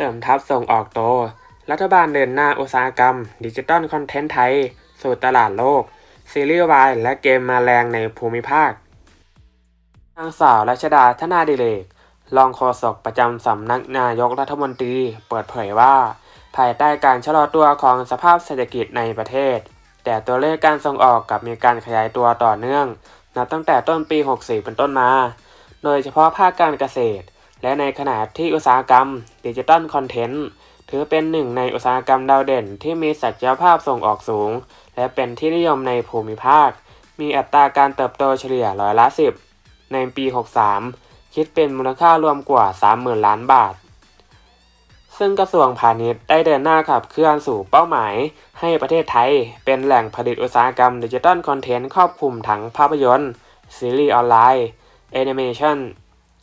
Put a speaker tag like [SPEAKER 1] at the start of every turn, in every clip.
[SPEAKER 1] ริมทัพส่งออกโต รัฐบาลเดินหน้าอุตสาหกรรม ดิจิตอลคอนเทนต์ไทย สู่ตลาดโลก ซีรีส์วายและเกมมาแรงในภูมิภาคนางสาวรัชดาธนาดิเรก รองโฆษกประจำสำนักนายกรัฐมนตรี เปิดเผยว่า ภายใต้การชะลอตัวของสภาพเศรษฐกิจในประเทศ แต่ตัวเลขการส่งออกกลับมีการขยายตัวต่อเนื่องนับตั้งแต่ต้นปี 64 เป็นต้นมา โดยเฉพาะภาคการเกษตร และในขณะที่อุตสาหกรรมดิจิตอลคอนเทนต์ถือเป็นหนึ่งในอุตสาหกรรมดาวเด่นที่มีศักยภาพส่งออกสูง และเป็นที่นิยมในภูมิภาค มีอัตราการเติบโตเฉลี่ยร้อยละ 10 ในปี 63 คิดเป็นมูลค่ารวมกว่า 30,000 ล้านบาท ซึ่งกระทรวงพาณิชย์ได้เดินหน้าขับเคลื่อนสู่เป้าหมาย ให้ประเทศไทยเป็นแหล่งผลิตอุตสาหกรรมดิจิตอลคอนเทนต์ครอบคลุมทั้งภาพยนตร์ ซีรีส์ออนไลน์แอนิเมชัน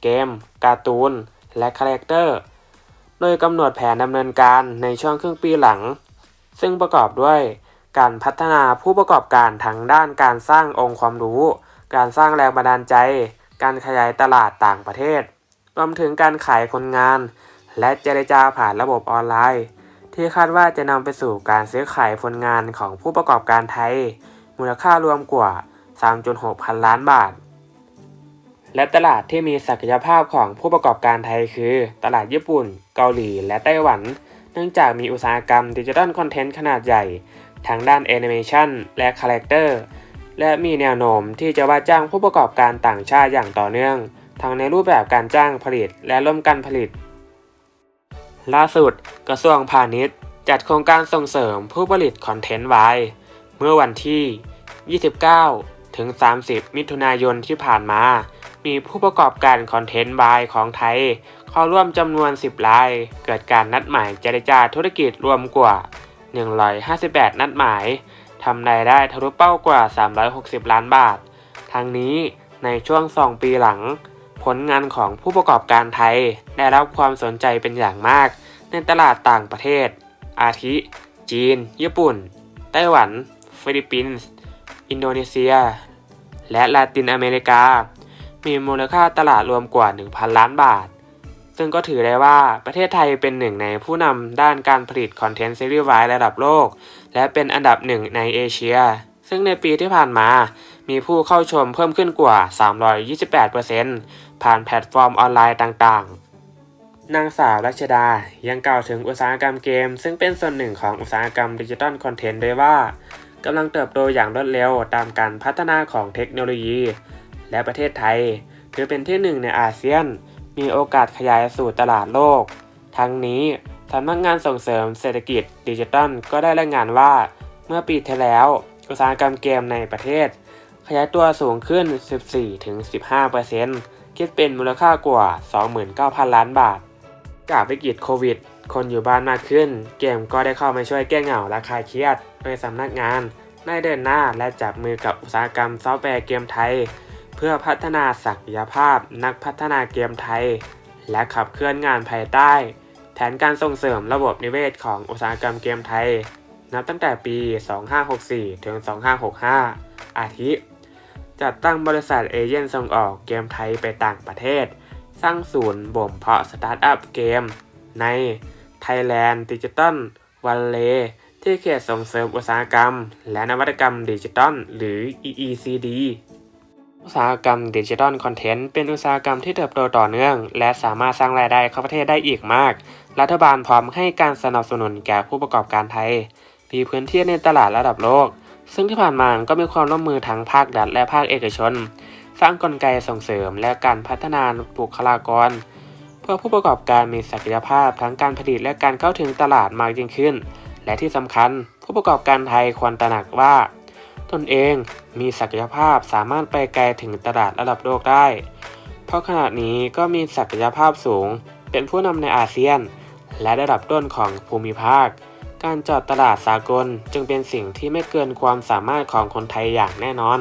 [SPEAKER 1] เกม การ์ตูน และคาแรคเตอร์ โดยกำหนดแผนดำเนินการในช่วงครึ่งปีหลัง ซึ่งประกอบด้วยการพัฒนาผู้ประกอบการทั้งด้านการสร้างองค์ความรู้ การสร้างแรงบันดาลใจ การขยายตลาดต่างประเทศ รวมถึงการขายคนงาน และเจรจาผ่านระบบออนไลน์ ที่คาดว่าจะนำไปสู่การซื้อขายผลงานของผู้ประกอบการไทย มูลค่ารวมกว่า 3.6 พันล้านบาท และตลาดที่มีศักยภาพของผู้ประกอบการไทยคือ ตลาดญี่ปุ่น เกาหลี และไต้หวัน เนื่องจากมีอุตสาหกรรมดิจิทัลคอนเทนต์ขนาดใหญ่ทั้งด้านแอนิเมชันและคาแรคเตอร์และมีแนวโน้มที่จะว่าจ้างผู้ประกอบการต่างชาติอย่างต่อเนื่อง ทั้งในรูปแบบการจ้างผลิตและร่วมกันผลิต ล่าสุด กระทรวงพาณิชย์ จัดโครงการส่งเสริมผู้ผลิตคอนเทนต์ไว้เมื่อวันที่ 29 ถึง 30 มิถุนายนที่ผ่านมา มีผู้ประกอบการคอนเทนต์บายของไทย เข้าร่วมจำนวน 10 ราย เกิดการนัดหมายเจรจาธุรกิจรวมกว่า 158 นัดหมายทำรายได้ทะลุเป้ากว่า 360 ล้านบาท ทั้งนี้ในช่วง 2 ปีหลัง ผลงานของผู้ประกอบการไทย ได้รับความสนใจเป็นอย่างมาก ในตลาดต่างประเทศ อาทิ จีน ญี่ปุ่น ไต้หวัน ฟิลิปปินส์ อินโดนีเซีย และลาตินอเมริกา มีมูลค่าตลาดรวมกว่า 1,000 ล้านบาท ซึ่งก็ถือได้ว่าประเทศไทยเป็นหนึ่งในผู้นำด้านการผลิตคอนเทนต์ซีรีส์วายระดับโลก และเป็นอันดับหนึ่งในเอเชีย ซึ่งในปีที่ผ่านมา มีผู้เข้าชมเพิ่มขึ้นกว่า 328%ผ่านแพลตฟอร์มออนไลน์ต่างๆนางสาวรัชดายังกล่าวถึงอุตสาหกรรมเกม ซึ่งเป็นส่วนหนึ่งของอุตสาหกรรมดิจิทัลคอนเทนต์ด้วยว่ากำลังเติบโตอย่างรวดเร็วตามการพัฒนาของเทคโนโลยี และประเทศไทย ถือเป็นที่หนึ่งในอาเซียน มีโอกาสขยายสู่ตลาดโลก ทั้งนี้สำนักงานส่งเสริมเศรษฐกิจดิจิทัลก็ได้รายงานว่า เมื่อปีที่แล้ว อุตสาหกรรมเกมในประเทศ ขยายตัวสูงขึ้น 14-15%คิดเป็นมูลค่ากว่า 29,000 ล้านบาท จากวิกฤตโควิด คนอยู่บ้านมากขึ้น เกมก็ได้เข้ามาช่วยแก้เหงาและคลายเครียด โดยสำนักงานได้เดินหน้าและจับมือกับอุตสาหกรรมซอฟต์แวร์เกมไทย เพื่อพัฒนาศักยภาพนักพัฒนาเกมไทย และขับเคลื่อนงานภายใต้ แผนการส่งเสริมระบบนิเวศของอุตสาหกรรมเกมไทย นับตั้งแต่ปี 2564 ถึง 2565 อาทิ จัดตั้งบริษัทเอเย่นส่งออกเกมไทยไปต่างประเทศ สร้างศูนย์บ่มเพาะสตาร์ทอัพเกม ใน Thailand Digital Valley ที่เขตส่งเสริมอุตสาหกรรม และนวัตกรรมดิจิทัลหรือ EECD อุตสาหกรรมดิจิทัลคอนเทนต์เป็นอุตสาหกรรมที่เติบโตต่อเนื่อง และสามารถสร้างรายได้เข้าประเทศได้อีกมาก รัฐบาลพร้อมให้การสนับสนุนแก่ผู้ประกอบการไทย มีพื้นที่ในตลาดระดับโลก ซึ่งที่ผ่านมาก็มีความร่วมมือทั้งภาครัฐและภาคเอกชน สร้างกลไกส่งเสริมและการพัฒนาบุคลากร เพื่อผู้ประกอบการมีศักยภาพทั้งการผลิตและการเข้าถึงตลาดมากยิ่งขึ้น และที่สำคัญ ผู้ประกอบการไทยควรตระหนักว่า ตนเองมีศักยภาพสามารถไปไกลถึงตลาดระดับโลกได้ เพราะขณะนี้ก็มีศักยภาพสูง เป็นผู้นำในอาเซียน และระดับต้นของภูมิภาค การจอดตลาดสากลจึงเป็นสิ่งที่ไม่เกินความสามารถของคนไทยอย่างแน่นอน